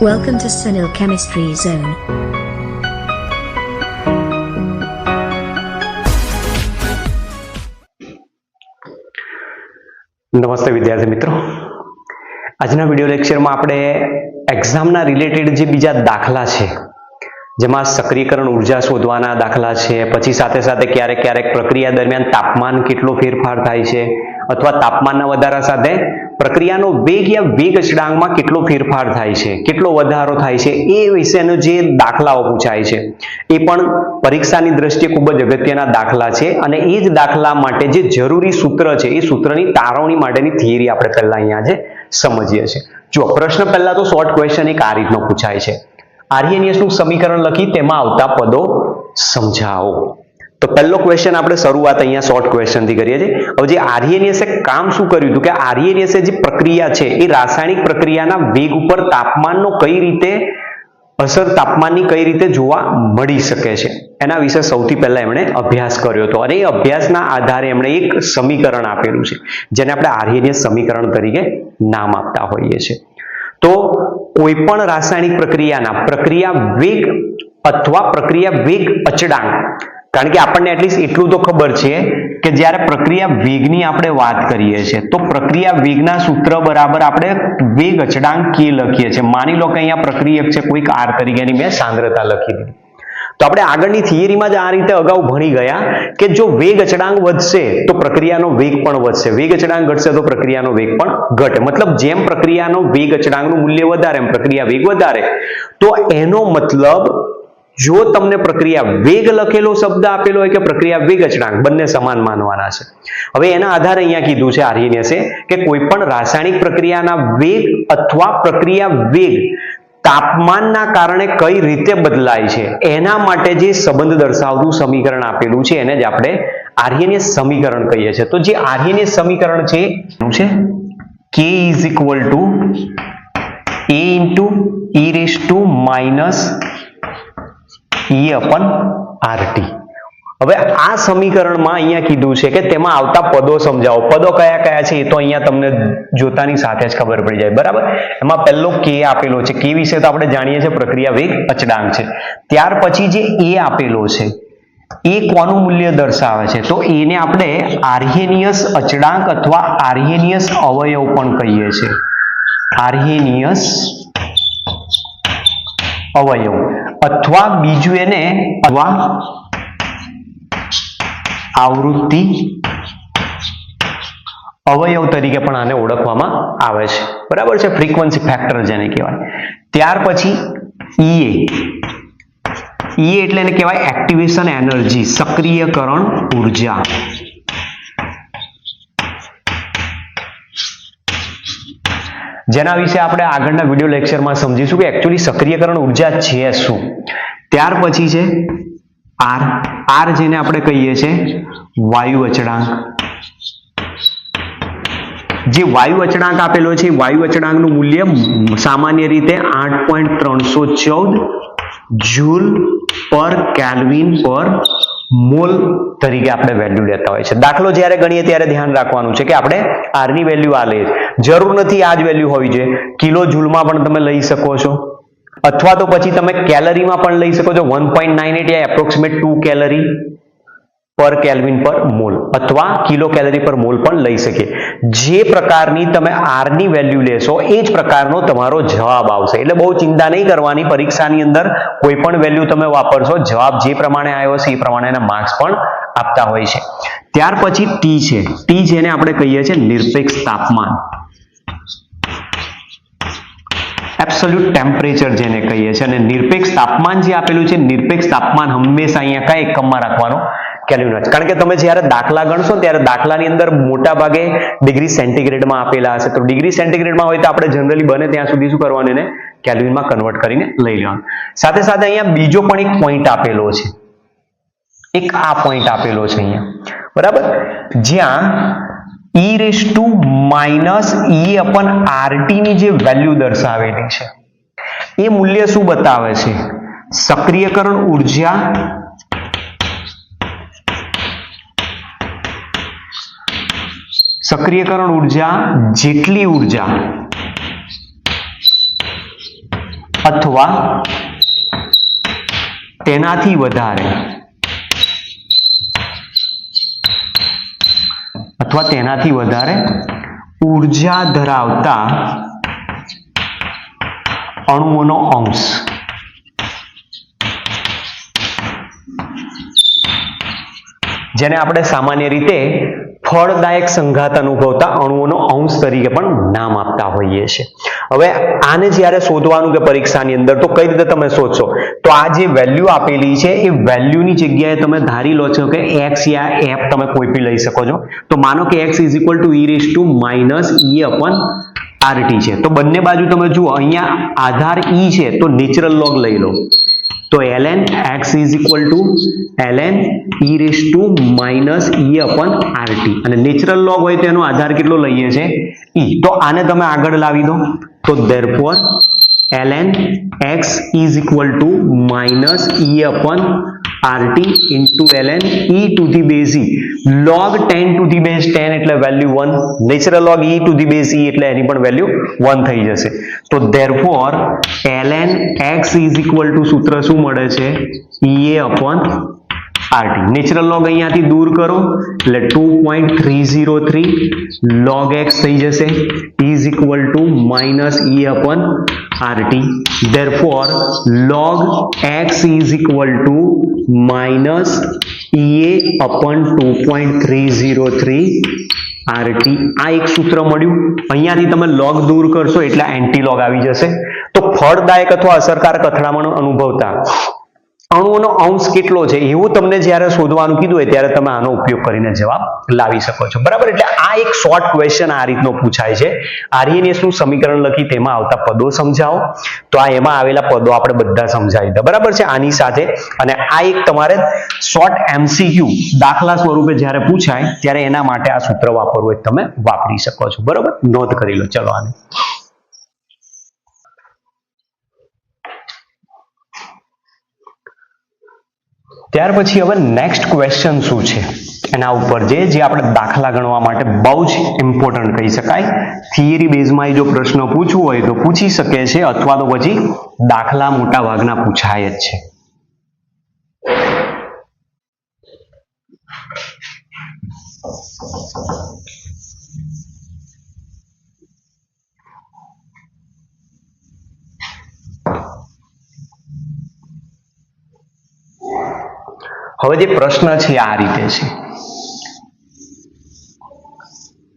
Welcome to Sunil Chemistry Zone. નમસ્તે વિદ્યાર્થી મિત્રો આજના વીડિયો લેક્ચરમાં આપણે એક્ઝામના રિલેટેડ જે બીજા દાખલા છે જેમાં સક્રિયકરણ ઊર્જા શોધવાના દાખલા છે. પછી સાથે સાથે ક્યારેક ક્યારેક પ્રક્રિયા દરમિયાન તાપમાન કેટલો ફેરફાર થાય છે અથવા તાપમાનના વધારા સાથે પ્રક્રિયાનો વેગ યા વેગ અચળાંકમાં કેટલો ફેરફાર થાય છે, કેટલો વધારો થાય છે એ વિશેનો જે દાખલાઓ પૂછાય છે. એ પણ પરીક્ષાની દ્રષ્ટિએ ખૂબ જ અગત્યના દાખલા છે અને એ જ દાખલા માટે જે જરૂરી સૂત્ર છે એ સૂત્રની તારવણી માટેની થિયરી આપણે પહેલાં અહીંયા જે સમજીએ છીએ. જો પ્રશ્ન પહેલાં તો શોર્ટ ક્વેશ્ચન એક આ રીતનો પૂછાય છે. આર્યનિયસનું સમીકરણ લખી તેમાં આવતા પદો સમજાવો. તો પહેલો ક્વેશ્ચન આપણે શરૂઆત અહીંયા શોર્ટ ક્વેશ્ચનથી કરીએ છીએ. હવે જે આર્યનિયસે કામ શું કર્યું હતું? કે આર્યનિયસે જે પ્રક્રિયા છે, એ રાસાયણિક પ્રક્રિયાના વેગ ઉપર તાપમાનનો કઈ રીતે, અસર તાપમાનની કઈ રીતે જોવા મળી શકે છે? એના વિશે સૌથી પહેલા એમણે અભ્યાસ કર્યો હતો. અને એ અભ્યાસના આધારે એમણે એક સમીકરણ આપેલું છે, જેને આપણે આર્યનિયસ સમીકરણ તરીકે નામ આપતા હોઈએ છીએ. તો કોઈ પણ રાસાયણિક પ્રક્રિયાના, પ્રક્રિયા વેગ અથવા પ્રક્રિયા વેગ અચળાંક. કારણ કે આપણને એટલીસ્ટ એટલું તો ખબર છે કે જ્યારે પ્રક્રિયા વેગની આપણે વાત કરીએ છીએ, તો પ્રક્રિયા વેગના સૂત્ર બરાબર આપણે વેગ અચળાંક કે લખીએ છીએ. માની લો કે અહીંયા પ્રક્રિયક છે, કોઈક આર તરીકેની મેં સાંદ્રતા લખી દીધી. તો આપણે આગળની થિયરીમાં જ આ રીતે અગાઉ ભણી ગયા કે જો વેગ અચળાંક વધશે તો પ્રક્રિયાનો વેગ પણ વધશે. વેગ અચળાંક ઘટશે તો પ્રક્રિયાનો વેગ પણ ઘટે. મતલબ જેમ પ્રક્રિયાનો વેગ અચળાંકનું મૂલ્ય વધારે, એમ પ્રક્રિયા વેગ વધારે. તો એનો મતલબ જો તમને પ્રક્રિયા વેગ લખેલો શબ્દ આપેલો હોય કે પ્રક્રિયા વેગ અચળાંક, બંને સમાન માનવાના છે. હવે એના આધારે અહીંયા કીધું છે આર્યનેસે કે કોઈ પણ રાસાયણિક પ્રક્રિયાના વેગ અથવા પ્રક્રિયા વેગ તાપમાનના કારણે કઈ રીતે બદલાય છે? એના માટે જે સંબંધ દર્શાવતું સમીકરણ આપેલું છે, એને જ આપણે આર્યનીય સમીકરણ કહીએ છીએ. તો જે આર્યનીય સમીકરણ છે, એનું છે કે is equal to A into E raise to minus E upon RT હવે આ સમીકરણમાં અહીંયા કીધું છે કે તેમાં આવતા પદો સમજાવો. પદો કયા કયા છે એ તો અહીંયા તમને જોતાની સાથે જ ખબર પડી જાય. બરાબર? એમાં પહેલો કે આપેલો છે. કે વિશે તો આપણે જાણીએ છીએ, પ્રક્રિયા વેગ અચળાંક છે. ત્યાર પછી જે એ આપેલો છે, એ કોનું મૂલ્ય દર્શાવે છે? તો એને આપણે આર્હેનિયસ અચળાંક અથવા આર્હેનિયસ અવયવ પણ કહીએ છીએ. આર્હેનિયસ અવયવ. અથવા બીજું એને અથવા આવૃત્તિ અવયવ તરીકે પણ આને ઓળખવામાં આવે છે. બરાબર છે? ફ્રીક્વન્સી ફેક્ટર જેને કહેવાય. ત્યાર પછી ઈએ ઈએ એટલે એને કહેવાય એક્ટિવેશન એનર્જી સક્રિયકરણ ઊર્જા. જેના વિશે આપણે આગળના વીડિયો લેક્ચરમાં સમજીશું કે એકચ્યુઅલી સક્રિયકરણ ઊર્જા છે શું? ત્યાર પછી છે આર આર જેને આપણે કહીએ છીએ વાયુ અચળાંક. જે વાયુ અચળાંક આપેલો છે, વાયુ અચળાંકનું મૂલ્ય સામાન્ય રીતે આઠ પોઈન્ટ ત્રણસો ચૌદ જૂલ પર કેલ્વિન પર મોલ તરીકે આપણે વેલ્યુ લેતા હોય છે. દાખલો જ્યારે ગણીએ ત્યારે ધ્યાન રાખવાનું છે કે આપણે આરની વેલ્યુ આ લઈએ. જરૂર નથી આ જ વેલ્યુ હોવી જોઈએ. કિલો જૂલમાં પણ તમે લઈ શકો છો. અથવા તો પછી તમે કેલરીમાં પણ લઈ શકો છો. One point nine eight approximate two calorie per kelvin per mole અથવા કિલો કેલરી પર મોલ પણ લઈ શકીએ. જે પ્રકારની તમે આરની વેલ્યુ લેશો, એ જ પ્રકારનો તમારો જવાબ આવશે. એટલે બહુ ચિંતા નહીં કરવાની, પરીક્ષાની અંદર કોઈ પણ વેલ્યુ તમે વાપરશો, જવાબ જે પ્રમાણે આવ્યો છે એ પ્રમાણે એના માર્ક્સ પણ આપતા હોય છે. ત્યાર પછી ટી છે. ટી જેને આપણે કહીએ છીએ નિરપેક્ષ તાપમાન. એબ્સોલ્યુટ ટેમ્પરેચર જેને કહીએ છીએ અને નિરપેક્ષ તાપમાન જે આપેલું છે, નિરપેક્ષ તાપમાન હંમેશા અહીંયા કયા એકમમાં રાખવાનો કેલ્વિન કારણ કે તમે જ્યારે દાખલા ગણશો ત્યારે દાખલાની અંદર મોટા ભાગે ડિગ્રી સેન્ટીગ્રેડમાં આપેલા હશે. તો ડિગ્રી સેન્ટીગ્રેડમાં હોય તો આપણે જનરલી બને ત્યાં સુધી શું કરવાનું એને કેલ્વિનમાં કન્વર્ટ કરીને લઈ લેવાનું. સાથે સાથે અહીંયા બીજો પણ એક પોઈન્ટ આપેલો છે. એક આ પોઈન્ટ આપેલો છે અહીંયા. બરાબર? જ્યાં E raise to minus E upon RT ની જે વેલ્યુ દર્શાવેલી છે. એ મૂલ્ય શું બતાવે છે? સક્રિયકરણ ઊર્જા સક્રિયકરણ ઊર્જા જેટલી ઊર્જા અથવા તેનાથી વધારે અથવા તેનાથી વધારે ઊર્જા ધરાવતા અણુઓનો અંશ. જેને આપણે સામાન્ય રીતે ફળદાયક સંઘાત અનુભવતા અણુઓનો અંશ તરીકે પણ નામ આપતા હોઈએ છીએ. હવે આને જ્યારે શોધવાનું કે પરીક્ષાની અંદર, તો કઈ રીતે તમે શોધશો? તો આ જે વેલ્યુ આપેલી છે, એ વેલ્યુની જગ્યાએ તમે ધારી લો છો કે એક્સ યા એફ તમે કોઈ બી લઈ શકો છો. તો માનો કે X is equal to E raise to minus E upon RT છે. તો બંને બાજુ તમે જુઓ, અહીંયા આધાર ઈ છે, તો નેચરલ લોગ લઈ લો. તો ln x is equal to ln e raised to minus e upon rt અને નેચરલ લોગ હોય તો એનો આધાર કેટલો લઈએ છે e તો આને તમે આગળ લાવી દો તો therefore ln x is equal to minus e upon rt into ln e to the base e log 10 to the base 10 એટલે value 1 natural log e to the base e એટલે એની પણ વેલ્યુ 1 થઈ જશે તો therefore ln x is equal to સૂત્ર શું મળે છે ea upon rt natural log અહીંયાથી દૂર કરો. એટલે 2.303 log x થઈ જશે. Is equal to minus e upon rt therefore, log x is equal to minus three upon 2.303 RT આ એક સૂત્ર મળ્યું. અહીંયાથી તમે લોગ દૂર કરશો એટલે એન્ટી લોગ આવી જશે. તો ફળદાયક અથવા અસરકારક અથડામણ અનુભવતા. અણુઓનો અંશ કેટલો છે એવું તમને જ્યારે શોધવાનું કીધું હોય ત્યારે તમે આનો ઉપયોગ કરીને જવાબ લાવી શકો છો. બરાબર? એટલે આ એક શોર્ટ ક્વેશ્ચન આ રીતનો પૂછાય છે. આર્યનેસ શું સમીકરણ લખી તેમાં આવતા પદો સમજાવો? તો આ એમાં આવેલા પદો આપણે બધા સમજાવી દીધા. બરાબર છે? આની સાથે અને આ એક તમારે શોર્ટ એમસીક્યુ દાખલા સ્વરૂપે જ્યારે પૂછાય ત્યારે એના માટે આ સૂત્ર વાપરવું હોય તમે વાપરી શકો છો. બરાબર? નોંધ કરી લો. ચલો આને. ત્યાર પછી હવે નેક્સ્ટ ક્વેશ્ચન શું છે? એના ઉપર જે જે આપણે દાખલા ગણવા માટે બહુ જ ઇમ્પોર્ટન્ટ કહી શકાય. થિયરી બેઝમાં જો પ્રશ્ન પૂછવું હોય તો પૂછી શકે છે અથવા તો પછી દાખલા મોટા ભાગના પૂછાય જ છે. હવે જે પ્રશ્ન છે આ રીતે છે.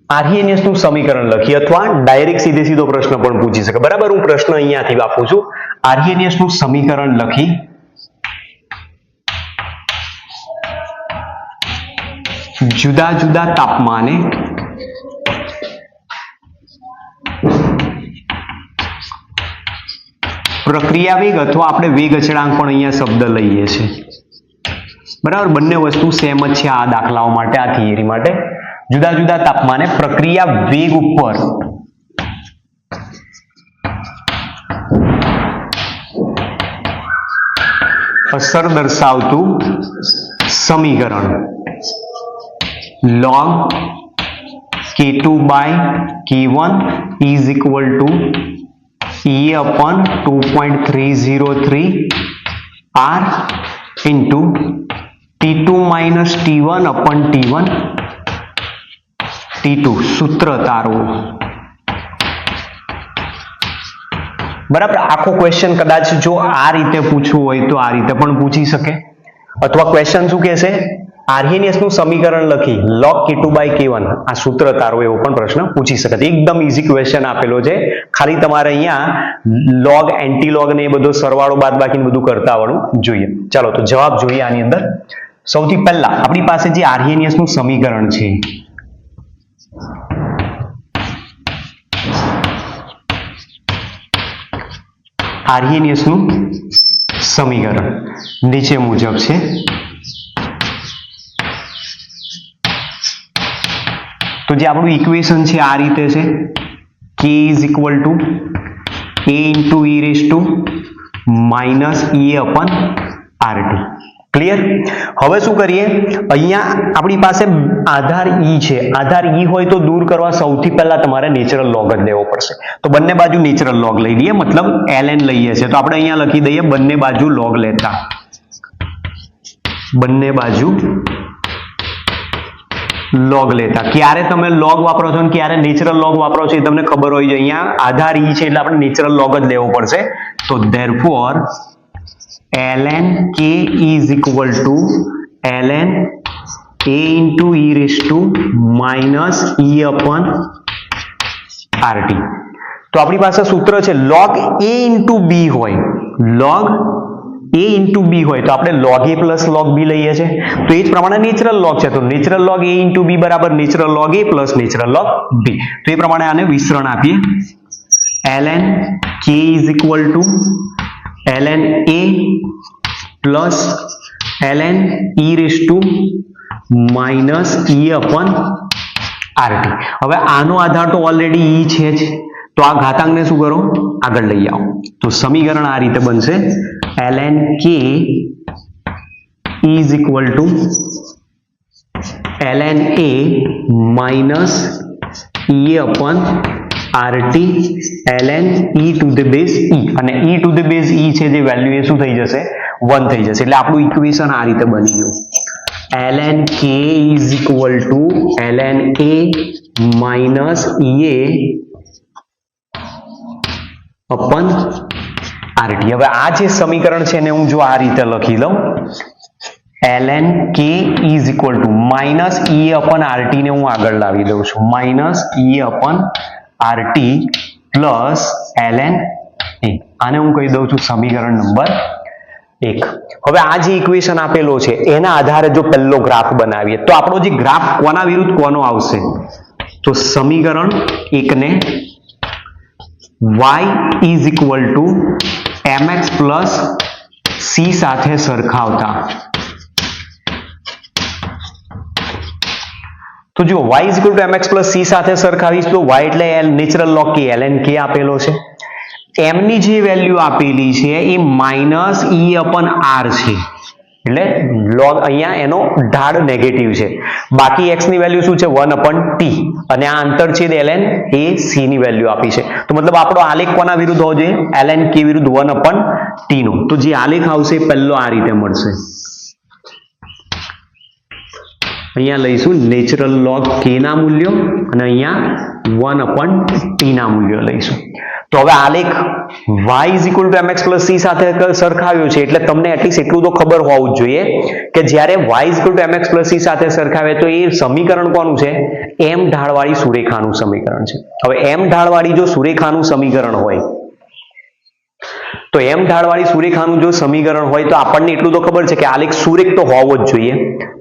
આર્યનેસનું સમીકરણ લખી અથવા ડાયરેક્ટ સીધે સીધો પ્રશ્ન પણ પૂછી શકે. બરાબર, હું પ્રશ્ન અહીંયાથી આપું છું. આર્યનેસનું સમીકરણ લખી જુદા જુદા તાપમાને પ્રક્રિયા વેગ અથવા આપણે વેગ અચળાંક પણ અહીંયા શબ્દ લઈએ છીએ. બરાબર? બંને વસ્તુ સેમ જ છે આ દાખલાઓ માટે, આ થિયરી માટે. જુદા જુદા તાપમાને પ્રક્રિયા વેગ ઉપર. અસર દર્શાવતું સમીકરણ. log k2 by k1 is equal to e upon 2.303 r into t2 minus t1 upon t1 t2 સૂત્ર તારવું. બરાબર, આખો ક્વેશ્ચન કદાચ જો આ રીતે પૂછવું હોય તો આ રીતે પણ પૂછી શકે. અથવા ક્વેશ્ચન શું કહેશે? આર્હેનિયસનું સમીકરણ લખી, log k2 by k1 આ સૂત્ર તારો એવો પણ પ્રશ્ન પૂછી શકે. છે. એકદમ ઈઝી ક્વેશ્ચન આપેલો છે. ખાલી તમારે અહીંયા લોગ એન્ટી લોગ ને એ બધો સરવાળો બાદ ને બધું કરતા આવડવું જોઈએ. ચાલો, તો જવાબ જોઈએ આની અંદર. સૌથી પહેલા આપણી પાસે જે આર્યનિયસનું સમીકરણ છે. આર્યનિયસનું સમીકરણ નીચે મુજબ છે. તો જે આપણું ઇક્વેશન છે આ રીતે છે. કે is equal to A into E raise to minus A upon RT clear હવે શું કરીએ? અહીંયા આપણી પાસે આધાર ઈ છે. આધાર ઈ હોય તો દૂર કરવા સૌથી પહેલા તમારે નેચરલ લોગ જ લેવો પડશે. તો બંને બાજુ નેચરલ લોગ લઈ લઈએ. મતલબ ln લઈએ છે તો આપણે અહીંયા લખી દઈએ બંને બાજુ લોગ લેતા. બંને બાજુ લોગ લેતા. ક્યારે તમે લોગ વાપરો છો અને ક્યારે નેચરલ લોગ વાપરો છો એ તમને ખબર હોય છે. અહીંયા આધાર ઈ છે એટલે આપણે નેચરલ લોગ જ લેવો પડશે. તો therefore ln k is equal to ln a into e raised to minus e upon rt તો આપણી પાસે સૂત્ર છે log a into b હોય log a into b હોય તો આપણે log a plus log b લઈએ છે તો એ જ પ્રમાણે નેચરલ log છે તો natural log a into b બરાબર natural log a plus natural log b તો એ પ્રમાણે આને વિસ્તરણ આપીએ ln k is equal to ln a plus ln e raised to minus e upon rt હવે આનો આધાર તો ઓલરેડી e છે જ તો આ ઘાતાંકને શું કરો આગળ લઈ આવો તો સમીકરણ આ રીતે બનશે ln k is equal to ln a minus e upon rt ln e to the base e અને e to the base e છે જે વેલ્યુ એ શું થઈ જશે 1 થઈ જશે એટલે આપણું ઇક્વેશન આ રીતે બની ગયું ln k is equal to ln a minus ea upon rt હવે આ જે સમીકરણ છે ને હું જો આ રીતે લખી લઉં ln k is equal to minus ea upon rt ને હું આગળ લાવી દઉં છું minus ea upon rt plus ln a. આને હું કહી દઉં છું સમીકરણ નંબર એક. હવે આ જે ઇક્વેશન આપેલો છે, એના આધારે જો પહેલો ગ્રાફ બનાવીએ, તો આપણો જે ગ્રાફ કોના વિરુદ્ધ કોનો આવશે? તો સમીકરણ એકને y is equal to mx plus c સાથે સરખાવતા. તો જો y equal mx c સાથે સરખાવીશ તો y એટલે natural log k, ln k આપેલો છે. M ની જે વેલ્યુ આપેલી છે એ માઇનસ e અપન r છે. એટલે લોગ અહીંયા એનો ઢાળ નેગેટિવ છે. બાકી x ની વેલ્યુ શું છે? 1 અપન t. અને આ આંતરછેદ ln એ c ની વેલ્યુ આપી છે. તો મતલબ આપણો આલેખ કોના વિરુદ્ધ હોવો જોઈએ? Ln k વિરુદ્ધ 1 અપન t નો. તો જે આલેખ આવશે, પહેલો આ રીતે મળશે. અહીંયા લઈશું નેચરલ લોગ k ના મૂલ્યો અને અહીંયા 1 અપન t ના મૂલ્યો લઈશું. તો હવે આલેખ equal to mx plus c સાથે સરખાવ્યો છે એટલે તમને એટલીસ્ટ એટલું તો ખબર હોવું જ જોઈએ કે જ્યારે equal to mx plus c સાથે સરખાવે તો એ સમીકરણ કોનું છે? m ઢાળવાળી સુરેખાનું સમીકરણ છે. હવે m ઢાળવાળી જો સુરેખાનું સમીકરણ હોય તો એમ ઢાળવાળી સુરેખાનું જો સમીકરણ હોય તો આપણને એટલું તો ખબર છે કે આલેખ સુરેખ તો હોવો જ જોઈએ.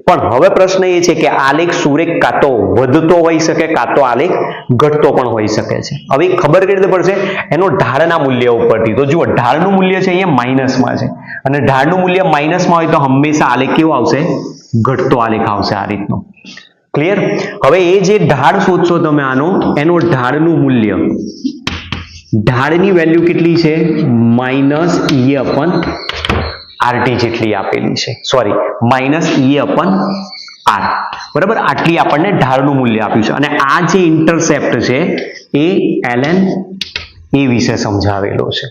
પણ હવે પ્રશ્ન એ છે કે આલેખ સુરેખ કાં તો વધતો હોઈ શકે, કાં તો આલેખ ઘટતો પણ હોઈ શકે છે. હવે ખબર કેવી રીતે પડશે? એનો ઢાળના મૂલ્ય ઉપરથી. તો જુઓ, ઢાળનું મૂલ્ય છે અહીંયા માઇનસમાં છે. અને ઢાળનું મૂલ્ય માઇનસમાં હોય તો હંમેશા આલેખ કેવો આવશે? ઘટતો આલેખ આવશે આ રીતનો. ક્લિયર હવે એ જે ઢાળ શોધશો તમે આનો, એનો ઢાળનું મૂલ્ય ઢાળની વેલ્યુ કેટલી છે? માઇનસ ઈ અપન આરટી જેટલી આપેલી છે. Sorry minus E upon R બરાબર? આટલી આપણને ઢાળનું મૂલ્ય આપ્યું છે. અને આ જે ઇન્ટરસેપ્ટ છે, એ એલએન એ વિશે સમજાવેલો છે.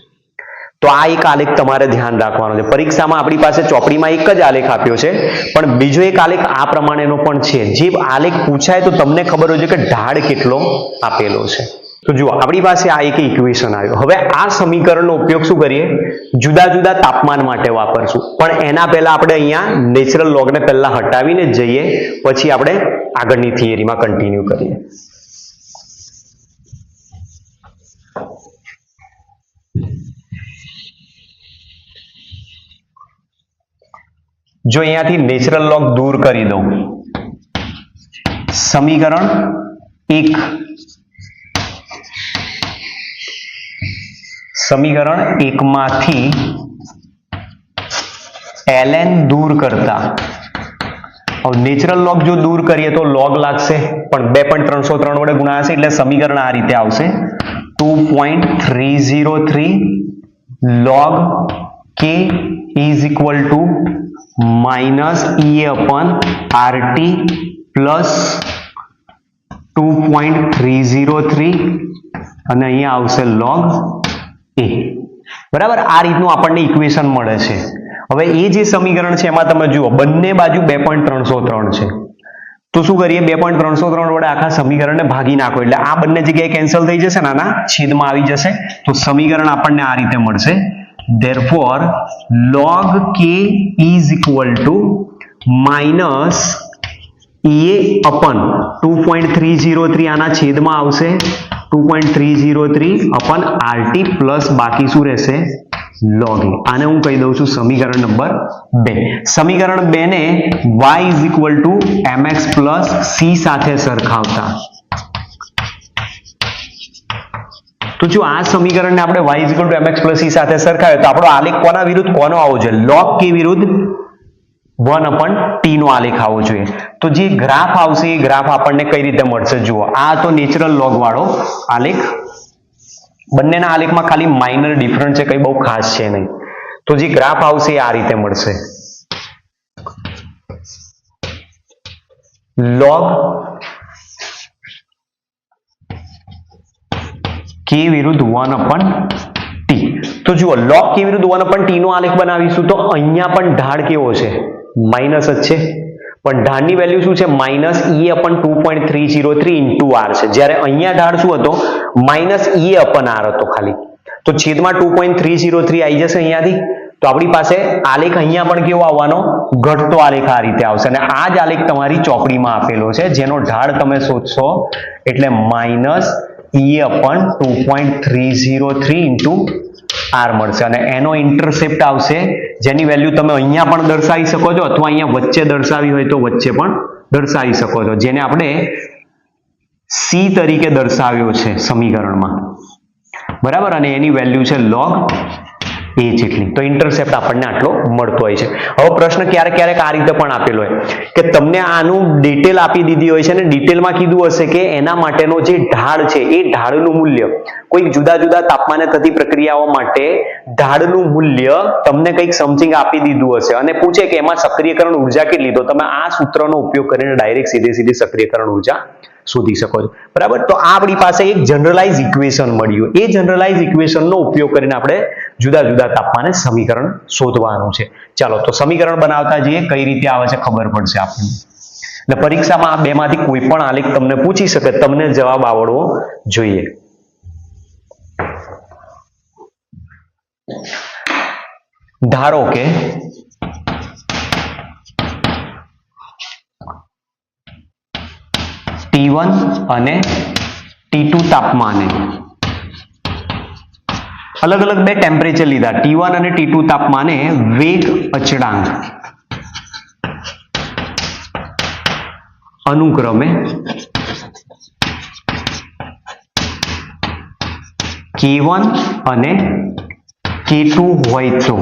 તો આ એક આલેખ તમારે ધ્યાન રાખવાનો છે. પરીક્ષામાં આપણી પાસે ચોપડીમાં એક જ આલેખ આપ્યો છે, પણ બીજો એક આલેખ આ પ્રમાણેનો પણ છે. જે આલેખ પૂછાય તો તમને ખબર હોય છે કે ઢાળ કેટલો આપેલો છે. તો જુઓ, આપણી પાસે આ એક ઇક્વેશન આવ્યો. હવે આ સમીકરણનો ઉપયોગ શું કરીએ? જુદા જુદા તાપમાન માટે વાપરશું. પણ એના પહેલા આપણે અહીંયા નેચરલ લોગને પહેલા હટાવીને જઈએ, પછી આપણે આગળની થિયરીમાં કન્ટિન્યુ કરીએ. જો અહીંયાથી નેચરલ લોગ દૂર કરી દઉં. સમીકરણ એક. સમીકરણ એકમાંથી એલએન દૂર કરતા. નેચરલ લોગ જો દૂર કરીએ તો લોગ લાગશે, પણ બે પોઈન્ટ ત્રણસો ત્રણ વડે ગુણાશે એટલે સમીકરણ આ રીતે આવશે. Two point three zero three log K is equal to minus E upon RT plus two point three zero three. અને અહીંયા આવશે લોગ બરાબર, આ રીતનું આપણને ઇક્વેશન મળે છે. હવે એ જે સમીકરણ છે, એમાં તમે જુઓ, બંને બાજુ બે પોઈન્ટ ત્રણસો ત્રણ છે. તો શું કરીએ? બે પોઈન્ટ ત્રણસો ત્રણ વડે આખા સમીકરણને ભાગી નાખો. એટલે આ બંને જગ્યાએ કેન્સલ થઈ જશે ને આના છેદમાં આવી જશે. તો સમીકરણ આપણને આ રીતે મળશે. Therefore, log k is equal to minus A upon two point three zero three આના છેદમાં આવશે. Two point three zero three શું રહેશે? લોગ આને હું કહી દઉં છું સમીકરણ નંબર બે. સમીકરણ બે ને y is equal to mx plus C સાથે સરખાવતા. તો જો આ સમીકરણને આપણે y mx સી સાથે સરખાવે તો આપણો આલેખ કોના વિરુદ્ધ? કોનો આવવો જોઈએ? log k વિરુદ્ધ વન અપન ટી નો આલેખ આવવો જોઈએ. તો જે ગ્રાફ આવશે, એ ગ્રાફ આપણને કઈ રીતે મળશે? જુઓ, આ તો નેચરલ લોગ વાળો આલેખ બંનેના આલેખમાં ખાલી માઇનર ડિફરન્સ છે, કઈ બહુ ખાસ છે નહીં. તો જે ગ્રાફ આવશે આ રીતે મળશે. લોગ કે વિરુદ્ધ વન અપન ટી તો જુઓ લોગ કે વિરુદ્ધ વન અપન ટી નો આલેખ બનાવીશું તો અહીંયા પણ ઢાળ કેવો છે? માઇનસ જ છે. પણ ઢાળની વેલ્યુ શું છે? Minus E upon two point three zero three into R છે. જ્યારે અહીંયા ઢાળ શું હતો? માઇનસ ઈ અપન આર હતો ખાલી. તો છેદમાં two point three zero three આવી જશે અહીંયાથી. તો આપણી પાસે આલેખ અહીંયા પણ કેવો આવવાનો? ઘટતો આલેખ આ રીતે આવશે. અને આ જ આલેખ તમારી ચોપડીમાં આપેલો છે. જેનો ઢાળ તમે શોધશો એટલે minus E upon two point three zero three into R મળશે અને એનો ઇન્ટરસેપ્ટ આવશે, જેની વેલ્યુ તમે અહીંયા પણ દર્શાવી શકો છો અથવા અહીંયા વચ્ચે દર્શાવી હોય તો વચ્ચે પણ દર્શાવી શકો છો, જેને આપણે સી તરીકે દર્શાવ્યો છે સમીકરણમાં. બરાબર? અને એની વેલ્યુ છે લોગ એ જેટલી. તો ઇન્ટરસેપ્ટ આપણને આટલો મળતો હોય છે. હવે પ્રશ્ન ક્યારેક ક્યારેક આ રીતે પણ આપેલો હોય કે તમને આનું ડિટેલ આપી દીધી હોય છે અને ડિટેલમાં કીધું હશે કે એના માટેનો જે ઢાળ છે, એ ઢાળનું મૂલ્ય. કોઈક જુદા જુદા તાપમાને થતી પ્રક્રિયાઓ માટે ઢાળનું મૂલ્ય તમને કંઈક સમથિંગ આપી દીધું હશે. અને પૂછે કે એમાં સક્રિયકરણ ઊર્જા કેટલી? તો તમે આ સૂત્રનો ઉપયોગ કરીને ડાયરેક્ટ સીધે સીધી સક્રિયકરણ ઊર્જા શોધી શકો છો. બરાબર? તો આ આપણી પાસે એક જનરલાઇઝ ઇક્વેશન મળ્યું. એ જનરલાઇઝ ઇક્વેશનનો ઉપયોગ કરીને આપણે જુદા જુદા તાપમાને સમીકરણ શોધવાનું છે. ચાલો, તો સમીકરણ બનાવતા જઈએ. કઈ રીતે આવે છે ખબર પડશે આપણને. એટલે પરીક્ષામાં આ બેમાંથી કોઈ પણ આલેખ તમને પૂછી શકે. તમને જવાબ આવડવો જોઈએ. ધારો કે T1 અને T2 તાપમાને. અલગ અલગ બે ટેમ્પરેચર લીધા. T1 અને T2 તાપમાને વેગ અચળાંક. અનુક્રમે K1 અને K2 હોય તો.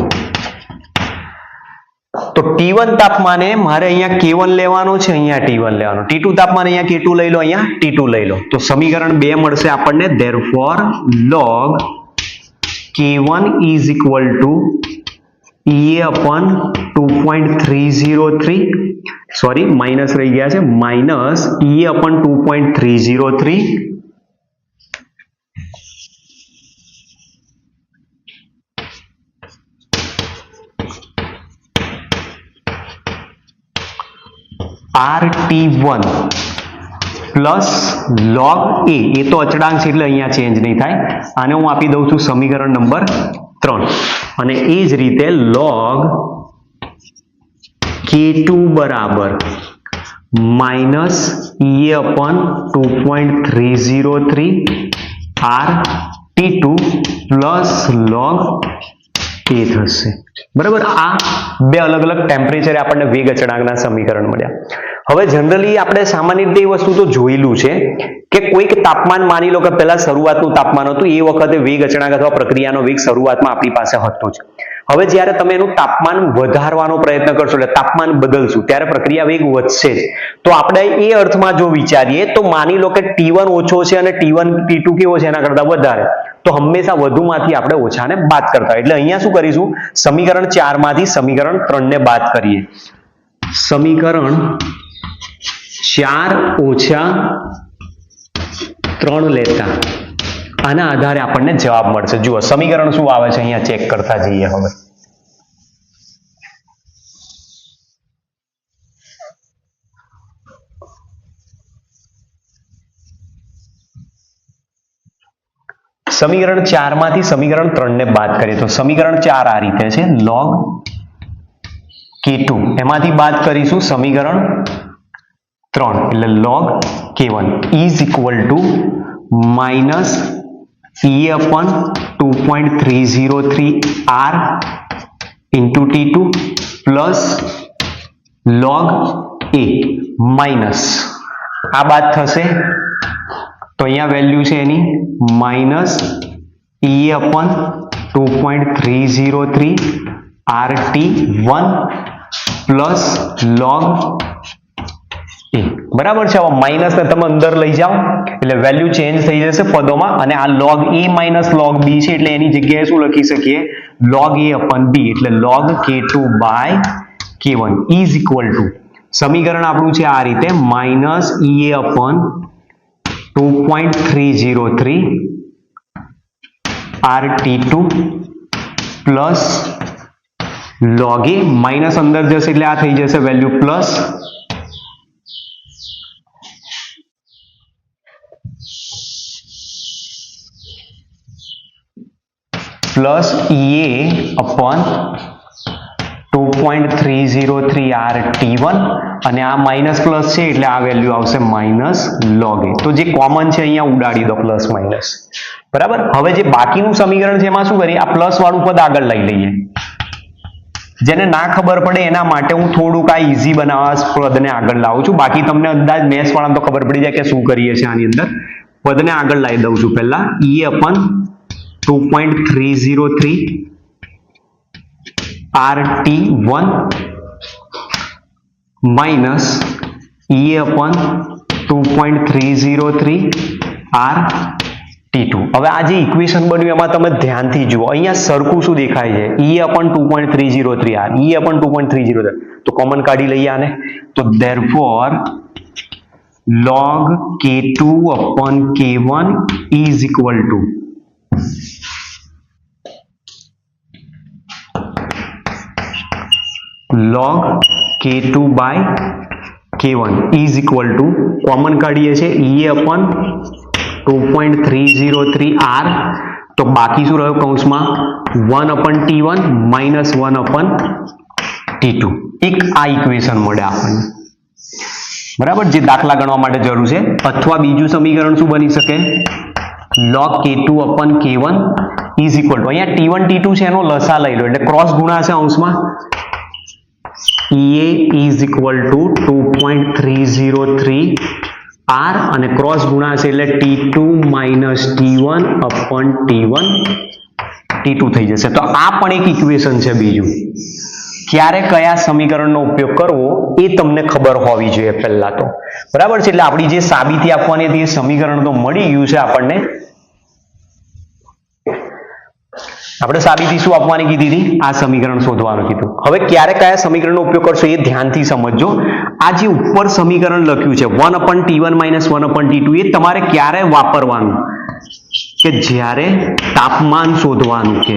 તો T1 તાપમાને મારે અહીંયા K1 લેવાનો છે, અહીંયા T1 લેવાનો. T2 તાપમાને અહીંયા K2 લઈ લો, અહીંયા T2 લઈ લો. તો સમીકરણ બે મળશે આપણને. Therefore, log K1 is equal to EA upon 2.303 sorry minus રહી ગયા છે. Minus EA upon 2.303 RT1 plus log A એ તો અચળાંક છે એટલે અહીંયા ચેન્જ નહીં થાય. આને હું આપી દઉં છું સમીકરણ નંબર ત્રણ. અને એ જ રીતે લોગ કે ટુ બરાબર minus E upon two point three zero three R T two plus log A થશે. બરાબર? આ બે અલગ અલગ ટેમ્પરેચરે આપણને વેગ અચળાંકના સમીકરણ મળ્યા. હવે જનરલી આપણે સામાન્ય રીતે એ વસ્તુ તો જોયેલું છે કે કોઈક તાપમાન માની લો કે પહેલા શરૂઆતનું તાપમાન હતું, એ વખતે વેગ અચળાંક અથવા પ્રક્રિયાનો વેગ શરૂઆતમાં આપણી પાસે હતો જ. હવે જ્યારે તમે એનું તાપમાન વધારવાનો પ્રયત્ન કરશો, એટલે તાપમાન બદલશું, ત્યારે પ્રક્રિયા વેગ વધશે જ. તો આપણે એ અર્થમાં જો વિચારીએ, તો માની લો કે T1 ઓછો છે અને T1 T2 કેવો છે, એના કરતા વધારે. તો હંમેશા વધુમાંથી આપણે ઓછાને બાદ કરતા એટલે અહીંયા શું કરીશું? સમીકરણ ચારમાંથી સમીકરણ ત્રણને બાદ કરીએ. સમીકરણ ચાર ઓછા ત્રણ લેતા. આના આધારે આપણને જવાબ મળશે. જુઓ, સમીકરણ શું આવે છે? અહીંયા ચેક કરતા જઈએ હવે. સમીકરણ ચારમાંથી સમીકરણ ત્રણ ને બાદ કરીએ. તો સમીકરણ ચાર આ રીતે છે. લોગ કે ટુ એમાંથી બાદ કરીશું સમીકરણ ત્રણ. એટલે log K one is equal to minus E upon two point three zero three R into T two plus log A minus આ બાદ થશે. તો અહીંયા વેલ્યુ છે એની minus E upon two point three zero three R T one plus log બરાબર છે? હવે minus ને તમે અંદર લઈ જાઓ. એટલે વેલ્યુ ચેન્જ થઈ જશે પદોમાં. અને આ log a માઇનસ log b છે, એટલે એની જગ્યાએ શું લખી શકીએ? log a upon b. એટલે log k2 by k1 is equal to. સમીકરણ આપણું છે આ રીતે. Minus ea upon 2.303 rt2 plus log a. Minus અંદર જશે એટલે આ થઈ જશે value plus plus EA upon two point three zero three R T one અને આ માઇનસ પ્લસ છે એટલે આ વેલ્યુ આવશે માઇનસ લોગ એ તો જે કોમન છે અહીંયા ઉડાડી દો પ્લસ માઇનસ બરાબર? હવે જે બાકીનું સમીકરણ છે એમાં શું કરીએ? આ પ્લસ વાળું પદ આગળ લઈ લઈએ. જેને ના ખબર પડે એના માટે હું થોડુંક આ ઈઝી બનાવવા પદને આગળ લાવું છું. બાકી તમને અંદાજ મેથ્સ વાળા તો ખબર પડી જાય કે શું કરીએ છીએ આની અંદર. પદને આગળ લાવી દઉં છું પહેલા. E upon two point three zero three R T one minus E upon two point three zero three R T two હવે આ જે ઇક્વેશન બન્યું એમાં તમે ધ્યાનથી જુઓ. અહીંયા સરખું શું દેખાય છે? E upon two point three zero three R E upon two point three zero તો કોમન કાઢી લઈએ આને. તો therefore, log k2 upon k1 is equal to log k2 by k1 is equal to common કાઢીએ છે e upon 2.303 r. તો બાકી શું રહ્યું કૌંસમાં? 1 upon t1 minus 1 upon t2 એક આ ઇક્વેશન મળે આપણને. બરાબર? જે દાખલા ગણવા માટે જરૂર છે. અથવા બીજું સમીકરણ શું બની શકે? log k2 upon k1 is equal to. અહીંયા t1 t2 છે, એનો લસા લઈ લો. એટલે ક્રોસ ગુણાશે અંશમાં. EA is equal to 2.303 R અને ક્રોસ ગુણાશે એટલે T2 minus T1 upon T1 T2 થઈ જશે. તો આ પણ એક ઇક્વેશન છે બીજું. ક્યારે કયા સમીકરણનો ઉપયોગ કરવો એ તમને ખબર હોવી જોઈએ પહેલા તો. બરાબર છે? એટલે આપણી જે સાબિતી આપવાની હતી એ સમીકરણ તો મળી ગયું છે આપણને. આપણે સાબિતી શું આપવાની કીધી હતી? આ સમીકરણ શોધવાનું કીધું. હવે ક્યારે કયા સમીકરણનો ઉપયોગ કરશો એ ધ્યાનથી સમજજો. આ જે ઉપર સમીકરણ લખ્યું છે one upon T one minus one upon T two એ તમારે ક્યારે વાપરવાનું? કે જ્યારે તાપમાન શોધવાનું કે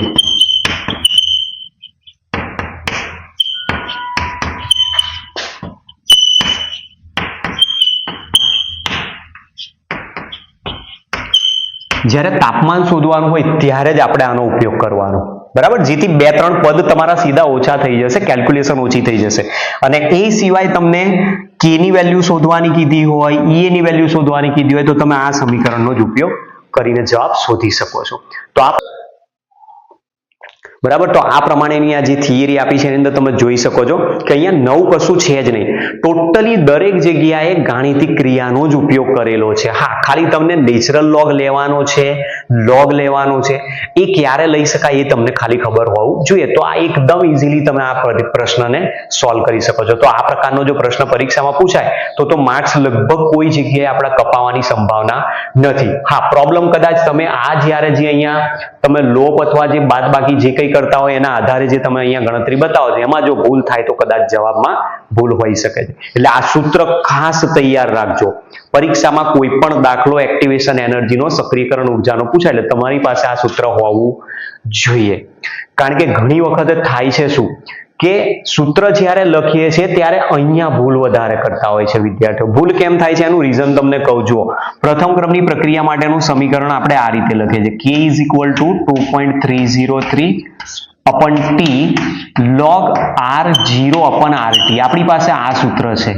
જ્યારે તાપમાન શોધવાનું હોય ત્યારે જ આપણે આનો ઉપયોગ કરવાનો. બરાબર? જેથી બે ત્રણ પદ તમારા સીધા ઓછા થઈ જશે કેલ્ક્યુલેશન ઓછી થઈ જશે. અને એ સિવાય તમને કે ની વેલ્યુ શોધવાની કીધી હોય ઈ ની વેલ્યુ શોધવાની કીધી હોય, તો તમે આ સમીકરણનો જ ઉપયોગ કરીને જવાબ શોધી શકો છો. તો આ બરાબર? તો આ પ્રમાણેની આ જે થિયરી આપી છે, એની અંદર તમે જોઈ શકો છો કે અહીંયા નવું કશું છે જ નહીં. ટોટલી દરેક જગ્યાએ ગાણિતિક ક્રિયાનો જ ઉપયોગ કરેલો છે. હા, ખાલી તમને નેચરલ લોગ લેવાનો છે લોગ લેવાનો છે. એ ક્યારે લઈ શકાય એ તમને ખાલી ખબર હોવું જોઈએ. તો આ એકદમ ઇઝીલી તમે આ પ્રશ્નને સોલ્વ કરી શકો છો. તો આ પ્રકારનો જો પ્રશ્ન પરીક્ષામાં પૂછાય, તો તો માર્ક્સ લગભગ કોઈ જગ્યાએ આપણા કપાવાની સંભાવના નથી. હા પ્રોબ્લેમ કદાચ તમે આ જ્યારે જે અહીંયા તમે લોપ અથવા જે બાદબાકી જે કંઈ કરતા હોય એના આધારે જે તમે અહીંયા ગણતરી બતાવો છો, એમાં જો ભૂલ થાય તો કદાચ જવાબમાં ભૂલ હોઈ શકે છે. એટલે આ સૂત્ર ખાસ તૈયાર રાખજો. પરીક્ષામાં કોઈ પણ દાખલો એક્ટિવેશન એનર્જીનો, સક્રિયકરણ ઉર્જાનો પૂછાય, એટલે તમારી પાસે આ સૂત્ર હોવું જોઈએ. કારણ કે ઘણી વખત થાય છે શું? કે સૂત્ર જ્યારે લખીએ છીએ ત્યારે અહીંયા ભૂલ વધારે કરતા હોય છે વિદ્યાર્થીઓ. ભૂલ કેમ થાય છે? એનું રીઝન તમને કહું જુઓ પ્રથમ ક્રમની પ્રક્રિયા માટેનું સમીકરણ આપણે આ રીતે લખીએ છીએ. કે is equal to two point three zero three upon T log R zero upon R T આપણી પાસે આ સૂત્ર છે.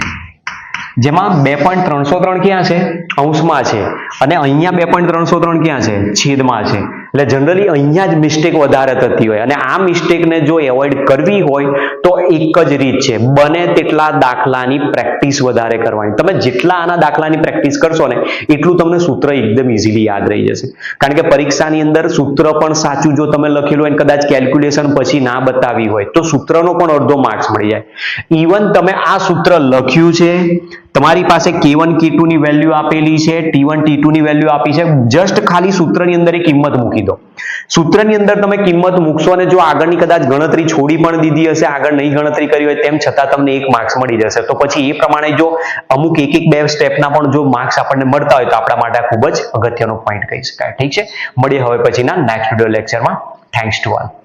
જેમાં બે પોઈન્ટ ત્રણસો ત્રણ ક્યાં છે? અંશમાં છે. અને અહીંયા બે પોઈન્ટ ત્રણસો ત્રણ ક્યાં છે? છેદમાં છે. એટલે જનરલી અહીંયા જ મિસ્ટેક વધારે થતી હોય. અને આ મિસ્ટેકને જો એવોઇડ કરવી હોય, તો એક જ રીત છે. બને તેટલા દાખલાની પ્રેક્ટિસ વધારે કરવાની. તમે જેટલા આના દાખલાની પ્રેક્ટિસ કરશો ને, એટલું તમને સૂત્ર એકદમ ઇઝીલી યાદ રહી જશે. કારણ કે પરીક્ષાની અંદર સૂત્ર પણ સાચું જો તમે લખેલું હોય કદાચ કેલ્ક્યુલેશન પછી ના બતાવી હોય, તો સૂત્રનો પણ અડધો માર્ક્સ મળી જાય. ઇવન તમે આ સૂત્ર લખ્યું છે તમારી પાસે કે વન કે ની વેલ્યુ આપેલી છે ટી વન ટુ ની વેલ્યુ આપી છે. જસ્ટ ખાલી સૂત્રની અંદર એ કિંમત મૂકી દો. સૂત્રની અંદર તમે કિંમત મૂકશો અને જો આગળની કદાચ ગણતરી છોડી પણ દીધી હશે, આગળ નહીં ગણતરી કરી હોય, તેમ છતાં તમને એક માર્ક્સ મળી જશે. તો પછી એ પ્રમાણે જો અમુક એક એક બે સ્ટેપના પણ જો માર્ક્સ આપણને મળતા હોય, તો આપણા માટે ખૂબ જ અગત્યનો પોઈન્ટ કહી શકાય. ઠીક છે? મળીએ હવે પછીના નેક્સ્ટ વીડિયો લેક્ચરમાં થેન્ક્સ ટુ ઓલ